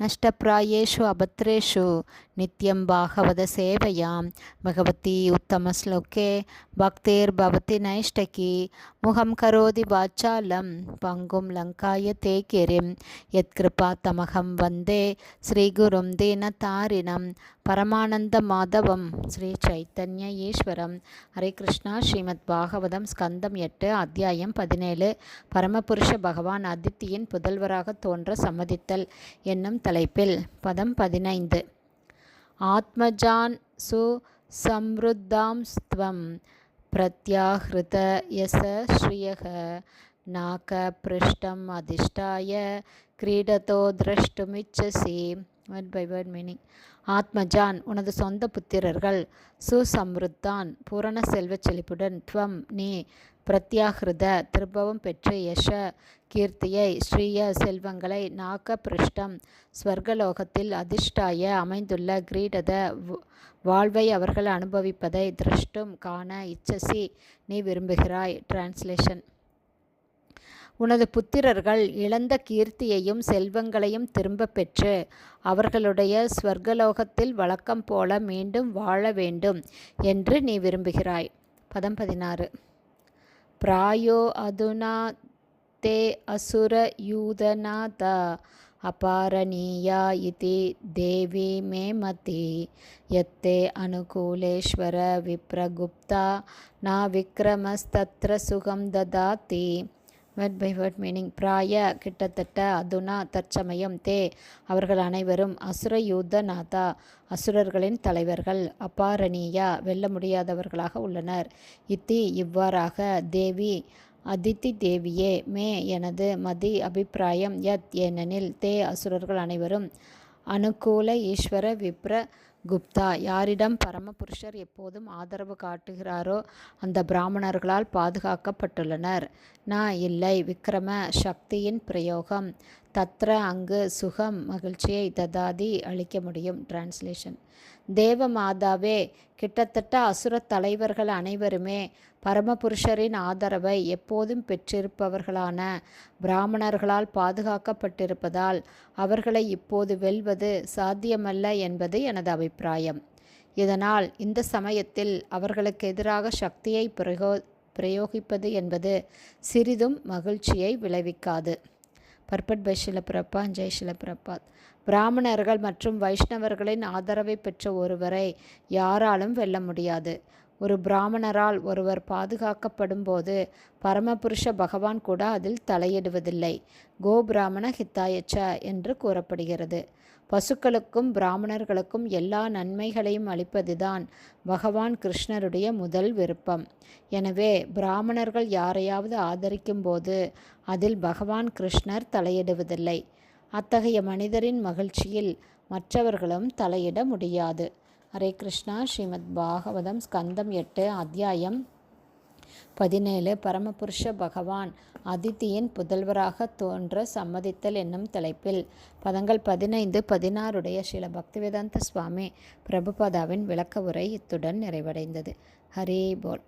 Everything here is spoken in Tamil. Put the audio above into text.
நஷ்டப்பிராயேஷு அபத்ரேஷு நித்யம் பாகவத சேவையாம். பகவதி உத்தமஸ்லோகே பக்தேர்பவதி நைஷ்டகி. முகம் கரோதி வாச்சாலம். பங்கும் லங்காய தே கிரிம் யத்கிருபா தமகம் வந்தே. ஸ்ரீகுரும் தீனதாரிணம். பரமானந்த மாதவம். ஸ்ரீ சைத்தன்ய ஈஸ்வரம். ஹரே கிருஷ்ணா. ஸ்ரீமத் பாகவதம் ஸ்கந்தம் எட்டு அத்தியாயம் பதினேழு. பரமபுருஷ பகவான் அதித்தியின் புதல்வராக தோன்ற சம்மதித்தல். என்னும் தலைப்பில் பதம் பதினைந்து. ஆத்மஜான் சு சம்ருத்தாம் ஸ்துவம் பிரத்யாஹிருத யச ஸ்ரீயக நாக பிருஷ்டம் அதிஷ்டாய கிரீடத்தோ திரஷ்டுமிச்சசி. வேர்ட் பை வேர்ட் மீனிங் ஆத்மஜான் உனது சொந்த புத்திரர்கள் சுசம்ருத்தான் பூரண செல்வச் செழிப்புடன் துவம் நீ பிரத்யாகிருத திருபவம் பெற்று யஷ கீர்த்தியை ஸ்ரீய செல்வங்களை நாக்க பிருஷ்டம் ஸ்வர்கலோகத்தில் அதிர்ஷ்டாய அமைந்துள்ள கிரீடத வாழ்வை அவர்கள் அனுபவிப்பதை திருஷ்டும் காண இச்சசி நீ விரும்புகிறாய். டிரான்ஸ்லேஷன் உனது புத்திரர்கள் இழந்த கீர்த்தியையும் செல்வங்களையும் திரும்ப பெற்று அவர்களுடைய ஸ்வர்கலோகத்தில் வழக்கம் போல மீண்டும் வாழ வேண்டும் என்று நீ விரும்புகிறாய். பதம் பதினாறு. प्रायो अधुना ते असुरयूधनात् अपारणीया इति देवी मे मति। यत्ते अनुकूलेश्वर विप्रगुप्ता न विक्रमस्तत्र सुखं ददाति। வேர்ட் பை வேர்ட் மீனிங் பிராய கிட்டத்தட்ட அதுனா தற்சமயம் தே. அவர்கள் அனைவரும் அசுர யூத நாதா அசுரர்களின் தலைவர்கள் அபாரணியா வெல்ல முடியாதவர்களாக உள்ளனர். இத்தி இவ்வாறாக தேவி அதித்தி தேவியே மே எனது மதி அபிப்பிராயம் யத் ஏனெனில் தே அசுரர்கள் அனைவரும் அனுகூல ஈஸ்வர விப்ர குப்தா யாரிடம் பரமபுருஷர் எப்போதும் ஆதரவு காட்டுகிறாரோ அந்த பிராமணர்களால் பாதுகாக்கப்பட்டுள்ளனர். நான் இல்லை விக்ரம சக்தியின் பிரயோகம். தத்ர அங்கு சுகம் மகிழ்ச்சியை ததாதி அளிக்க முடியும். டிரான்ஸ்லேஷன் தேவ மாதாவே கிட்டத்தட்ட அசுர தலைவர்கள் அனைவருமே பரமபுருஷரின் ஆதரவை எப்போதும் பெற்றிருப்பவர்களான பிராமணர்களால் பாதுகாக்கப்பட்டிருப்பதால் அவர்களை இப்போது வெல்வது சாத்தியமல்ல என்பது எனது அபிப்பிராயம். இதனால் இந்த சமயத்தில் அவர்களுக்கு எதிராக சக்தியை பிரயோ பிரயோகிப்பது என்பது சிறிதும் மகிழ்ச்சியை விளைவிக்காது. பர்பட் பை ஷிலப்பிரப்பா ஜெய் ஷிலப்பிரப்பாத் பிராமணர்கள் மற்றும் வைஷ்ணவர்களின் ஆதரவை பெற்ற ஒருவரை யாராலும் வெல்ல முடியாது. ஒரு பிராமணரால் ஒருவர் பாதுகாக்கப்படும்போது பரமபுருஷ பகவான் கூட அதில் தலையிடுவதில்லை. கோ பிராமண ஹித்தாயச்ச என்று கூறப்படுகிறது. பசுக்களுக்கும் பிராமணர்களுக்கும் எல்லா நன்மைகளையும் அளிப்பதுதான் பகவான் கிருஷ்ணருடைய முதல் விருப்பம். எனவே பிராமணர்கள் யாரையாவது ஆதரிக்கும் போது அதில் பகவான் கிருஷ்ணர் தலையிடுவதில்லை. அத்தகைய மனிதரின் மகிழ்ச்சியில் மற்றவர்களும் தலையிட முடியாது. ஹரே கிருஷ்ணா ஸ்ரீமத் பாகவதம் ஸ்கந்தம் எட்டு அத்தியாயம் பதினேழு. பரமபுருஷ பகவான் அதித்தியின் புதல்வராக தோன்ற சம்மதித்தல் என்னும் தலைப்பில். பதங்கள் பதினைந்து பதினாறுடைய ஸ்ரீல பக்திவேதாந்த சுவாமி பிரபுபாதாவின் விளக்க உரை இத்துடன் நிறைவடைந்தது. ஹரே போல்.